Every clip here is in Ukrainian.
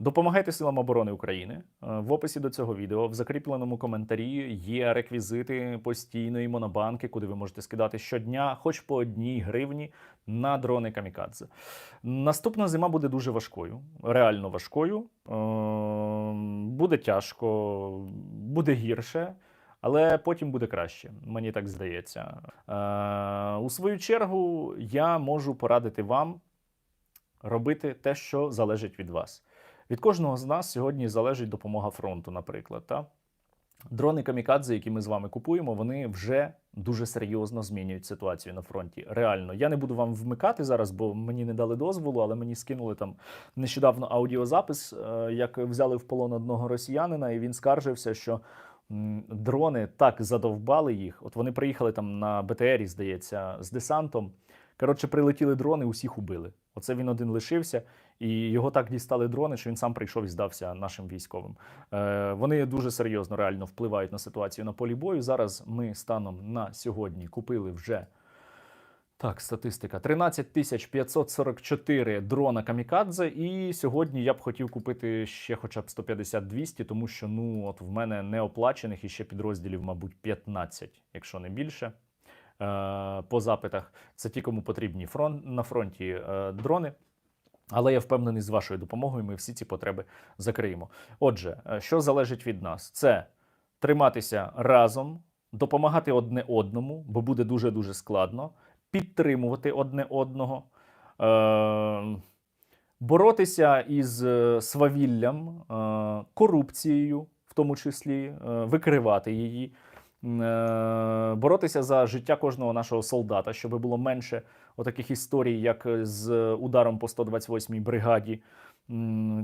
Допомагайте силам оборони України. Е, В описі до цього відео в закріпленому коментарі є реквізити постійної монобанки, куди ви можете скидати щодня, хоч по одній гривні на дрони камікадзе. Наступна зима буде дуже важкою, реально важкою. Е, Буде тяжко, буде гірше. Але потім буде краще, мені так здається. Е, у свою чергу, я можу порадити вам робити те, що залежить від вас. Від кожного з нас сьогодні залежить допомога фронту, наприклад. Та? Дрони камікадзе, які ми з вами купуємо, вони вже дуже серйозно змінюють ситуацію на фронті. Реально, я не буду вам вмикати зараз, бо мені не дали дозволу, але мені скинули там нещодавно аудіозапис, е, як взяли в полон одного росіянина, і він скаржився, що дрони так задовбали їх. От вони приїхали там на БТРі, здається, з десантом. Коротше, прилетіли дрони, усіх убили. Оце він один лишився, і його так дістали дрони, що він сам прийшов і здався нашим військовим. Е, вони дуже серйозно реально впливають на ситуацію на полі бою. Зараз ми станом на сьогодні купили вже. Так, статистика. 13 тисяч 544 дрона камікадзе. І сьогодні я б хотів купити ще хоча б 150-200, тому що ну от в мене неоплачених і ще підрозділів, мабуть, 15, якщо не більше. Е, по запитах це ті, кому потрібні фронт, на фронті е, дрони. Але я впевнений, з вашою допомогою ми всі ці потреби закриємо. Отже, е, що залежить від нас? Це триматися разом, допомагати одне одному, бо буде дуже дуже складно, підтримувати одне одного, боротися із свавіллям, корупцією, в тому числі, викривати її. Е, боротися за життя кожного нашого солдата, щоб було менше отаких історій, як з ударом по 128-й бригаді,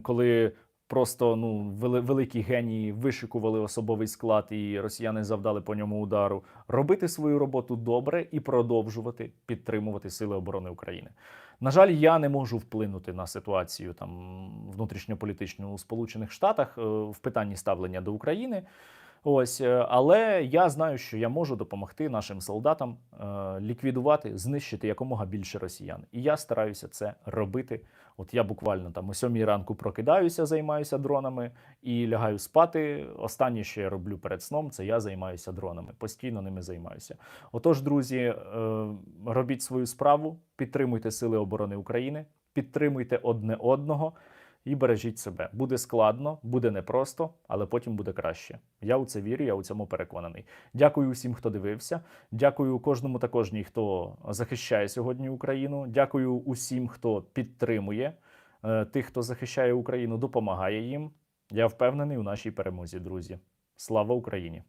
коли просто ну, великі генії вишикували особовий склад, і росіяни завдали по ньому удару. Робити свою роботу добре і продовжувати підтримувати Сили оборони України. На жаль, я не можу вплинути на ситуацію там внутрішньополітичну у Сполучених Штатах е, в питанні ставлення до України. Ось, е, але я знаю, що я можу допомогти нашим солдатам е, ліквідувати, знищити якомога більше росіян. І я стараюся це робити. От я буквально там о сьомій ранку прокидаюся, займаюся дронами і лягаю спати. Останнє, що я роблю перед сном, це я займаюся дронами. Постійно ними займаюся. Отож, друзі, е, робіть свою справу, підтримуйте Сили оборони України, підтримуйте одне одного і бережіть себе. Буде складно, буде непросто, але потім буде краще. Я у це вірю, я у цьому переконаний. Дякую усім, хто дивився. Дякую кожному та кожній, хто захищає сьогодні Україну. Дякую усім, хто підтримує е, тих, хто захищає Україну, допомагає їм. Я впевнений у нашій перемозі, друзі. Слава Україні!